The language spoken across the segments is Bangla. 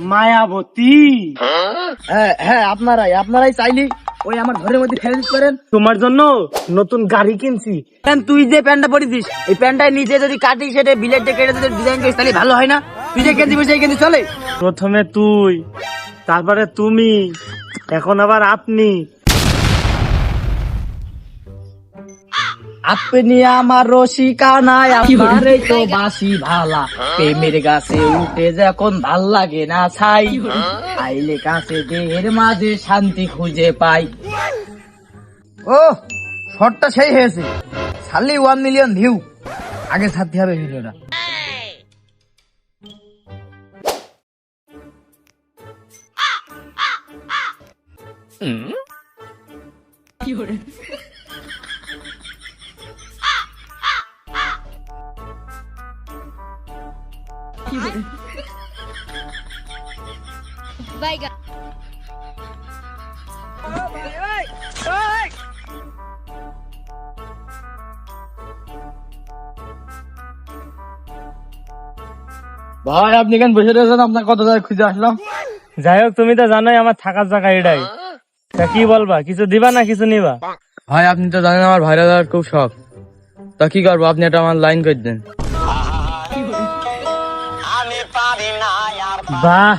মায়াবতী। হ্যাঁ হ্যাঁ আপনারাই আপনারাই চাইলি ওই আমার ঘরের মধ্যে ফেলে করেন পারেন। তোমার জন্য নতুন গাড়ি কিনছি। কেন তুই যে প্যান্টটা পরেছিস? এই প্যান্টটা নিজে যদি কাটি সেটা বিলেটে কেটে যদি ডিজাইন করিস তাহলে ভালো হয় না? তুই যে কেন্দ্রি বসে কিন্তু চলে। প্রথমে তুই তারপরে তুমি এখন আবার আপনি। আপনি আমার রসিকা নাই আপনার তো বাসি ভালা প্রেমের গাছে উঠে যখন ভালো লাগে না ছাই আইলে কাছে দেহের মাঝে শান্তি খুঁজে পাই। ও শর্টটা সেই হয়েছে। ছাড়লি ওয়ান মিলিয়ন ভিউ আগে ছাড়তে হবে ভিডিওটা। Vaya. ভাই আপনি কেন বসে রয়েছেন? আপনার কত জায়গায় খুঁজে আসলাম। যাই হোক তুমি তো জানোই আমার থাকার জায়গা এটাই। তা কি বলবা? কিছু দিবা না কিছু নিবা? ভাই আপনি তো জানেন আমার ভাইরাল খুব শখ। তা কি করব? আপনি এটা আমার লাইন করে দেন। বাহ।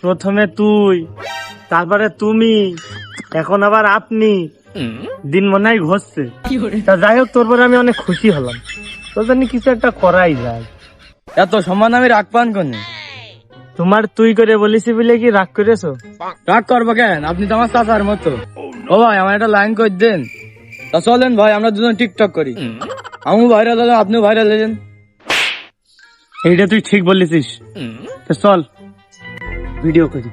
প্রথমে তুই তারপরে তুমি এখন আবার আপনি। দিন মনে হয় ঘষছে। তা যাই হোক তোর পরে আমি অনেক খুশি হলাম। তোর জন্য কিছু একটা করাই যায়। এত সম্মান আমি রাগ পান কোনে তোমার তুই করে বলিসি বলে কি রাগ করেছ? রাগ করব কেন? আপনি তো আমার চাচার মতো। ও ভাই আমার একটা লাইন করে দেন? তা চলেন ভাই আমরা দুজন টিকটক করি। আমি ভাইরাল হলাম আপনিও ভাইরাল হলেন। এইটা তুই ঠিক বলেছিস। চল ভিডিও করি।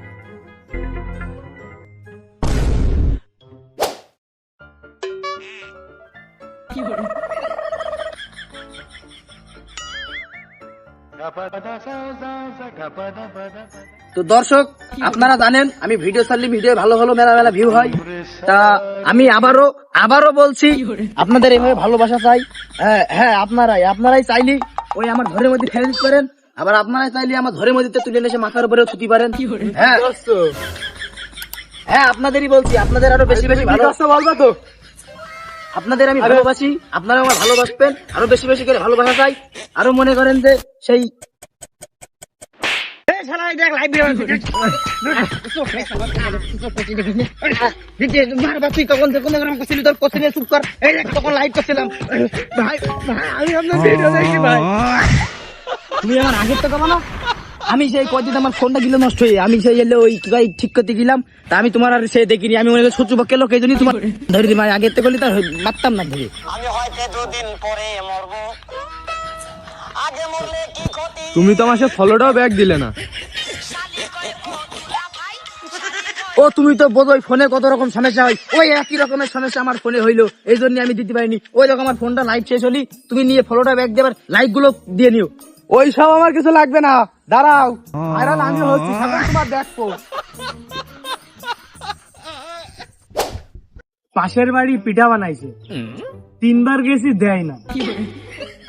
তো দর্শক, আপনারা জানেন, আমি ভিডিও ছাড়লে ভিডিও ভালো ভালো মেলা মেলা ভিউ হয়। তা আমি আবারও আবারও বলছি, আপনাদের এইভাবে ভালোবাসা চাই। হ্যাঁ হ্যাঁ আপনারাই আপনারাই চাইলি ওই আমার ঘরের মধ্যে ফেলে দিতে পারেন। আবার আপনারা চাইলে আমার ঘরের মধ্যে তুলে এসে মাথার উপরে ছুটি পারেন। হ্যাঁ। হ্যাঁ আপনাদেরই বলছি আপনাদের আরও বেশি বেশি ভালো বলব তো। আপনাদের আমি ভালোবাসি আপনারা আমার ভালোবাসবেন আরও বেশি বেশি করে ভালোবাসা চাই। আরও মনে করেন যে সেই তুমি আমার আগের টাকা বানো আমি সেই কদিন আমার ফোনটা গিলো নষ্ট হয়ে আমি সেই এলে ওই কি ঠিক করতে গেলাম। তা আমি তোমার আর সে দেখিনি আমি মনে করি পক্ষে লোক এই জন্যই তোমার ধরে দিই আগের থেকে করলে তার মারতাম না ধরে। আমি হয়তো দুদিন পরে মরবো। তুমি তো আমার সাথে ফলোটাও ব্যাগ দিলে না। ও, তুমি তো বোধহয় ফোনে কত রকম সমস্যা হয়। ওই একই রকমের সমস্যা আমার ফোনে হইল। এই জন্য আমি দিতে পারিনি। ওই রকম আমার ফোনটা লাইট শেষ হলি, তুমি নিয়ে ফলোটা ব্যাগ দেবার লাইকগুলো দিয়ে নিও। ওই সব আমার কিছু লাগবে না। দাঁড়াও। ভাইরাল আমি হচ্ছি তোমার দেখব পাশের বাড়ি পিঠা বানাইছে। তিনবার গেছি দেয় না।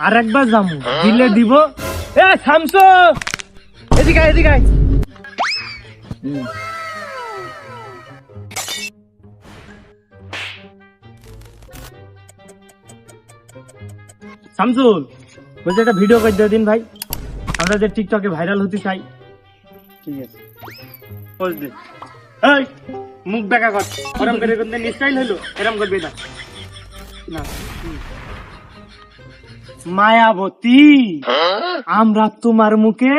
আর একবার যাব দিলে দিব। এ থামছো এদিকে এদিকে। শামসুল বলছি একটা ভিডিও করে দিয়ে দিন ভাই। আমরা যে টিকটকে ভাইরাল হতে চাই। ঠিক আছে। দে। এই মুখ দেখা কর। ওরম করে করতে স্টাইল হলো। এরম করবি না। না। মায়াবতী। আমরা তোমার মুখে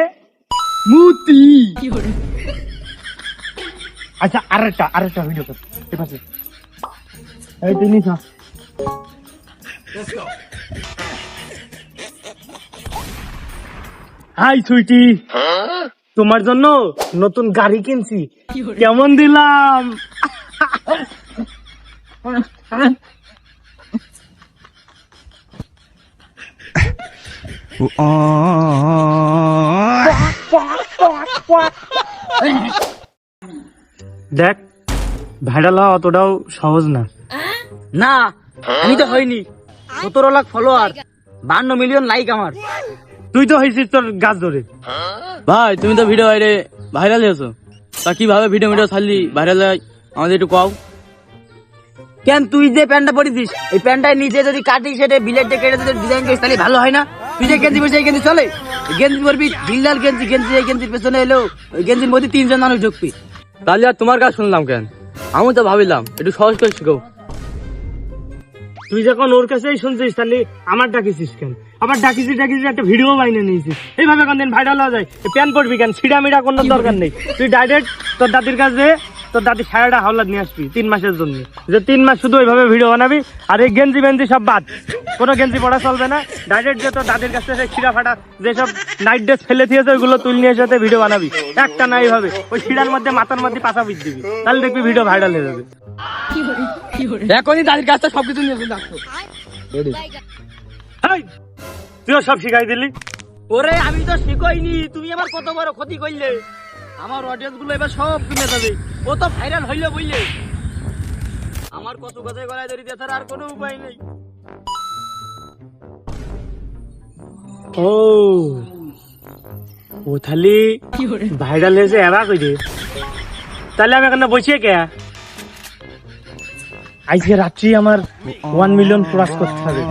মুতি আচ্ছা আরেকটা আরেকটা ভিডিও কর ঠিক আছে? এই নিস হাই সুইটি তোমার জন্য নতুন গাড়ি কিনছি। কেমন দিলাম? দেখ ভাইরাল হওয়া অতটাও সহজ না। না আমি তো হয়নি সতেরো লাখ ফলোয়ার বান্ন মিলিয়ন লাইক আমার। তুই তো হয়েছিস তোর গাছ ধরে। ভাই তুমি তো ভিডিও বাইরে ভাইরাল হয়েছো। তা কীভাবে ভিডিও ভিডিও ছাড়লি? ভাইরাল হয় আমাদের একটু কও। কেন তুই যে প্যান্টটা পরেছিস এই প্যান্টটার নিচে যদি কাটি সেটা বিলেট কেটে যদি ডিজাইন করিস তাহলে ভালো হয় না? তুই যে গেঞ্জি পরছিস এই গেঞ্জি চলে? গেঞ্জি পরবি ঢিলডাল গেঞ্জি গেঞ্জি এই গেঞ্জির পেছনে এলো ওই গেঞ্জির মধ্যে তিনজন মানুষ ঢুকবি। তাহলে আর তোমার কাজ শুনলাম কেন? আমি তো ভাবিলাম একটু সহজ করে শিখো। তুই যখন ওর কাছেই শুনছিস তাহলে আমার ডাকিছিস কেন? আবার ডাকিছিস ডাকিছিস একটা ভিডিও বাইনে নিয়েছিস। এইভাবে কোনদিন ভাইরাল হওয়া যায়? প্যান পড়বি কেন? ছিড়া মিড়া কোনো দরকার নেই। তুই ডাইরেক্ট তোর দাদির কাছে তোর দাদি সারাটা হাওলাত নিয়ে আসবি, তিন মাসের জন্য। যে তিন মাস শুধু ওইভাবে ভিডিও বানাবি, আর এই গেঞ্জি বেঞ্জি সব বাদ। কোনো গেঞ্জি পড়া চলবে না। ডাইরেক্ট যে তোর দাদির কাছে সেই ছিড়া ফাটা, যেসব নাইট ড্রেস ফেলে দিয়েছে, ওইগুলো তুল নিয়ে সাথে ভিডিও বানাবি। একটা না এইভাবে। ওই ছিড়ার মধ্যে, মাথার মধ্যে পাতা বিট দিবি। তাহলে দেখবি ভিডিও ভাইরাল হয়ে যাবে। এখনই দাদির সবকিছু নিয়ে তুইও সব শিখাই দিলি? ওরে, আমি তো শিখইনি। তুমি আমার কত বড় ক্ষতি করলে? আমার অডিয়েন্সগুলো এবার সব কিনে যাবে ও তো ভাইরাল হইলে বললে আমার কত কথায় গলায় ধরি দিয়ে আর কোনো উপায় নেই। ও ও তাহলে ভাইরাল হয়েছে এরা কই দে তাহলে আমি এখানে বসিয়ে কে? আজকে রাত্রি আমার ওয়ান মিলিয়ন ক্রস করতে হবে।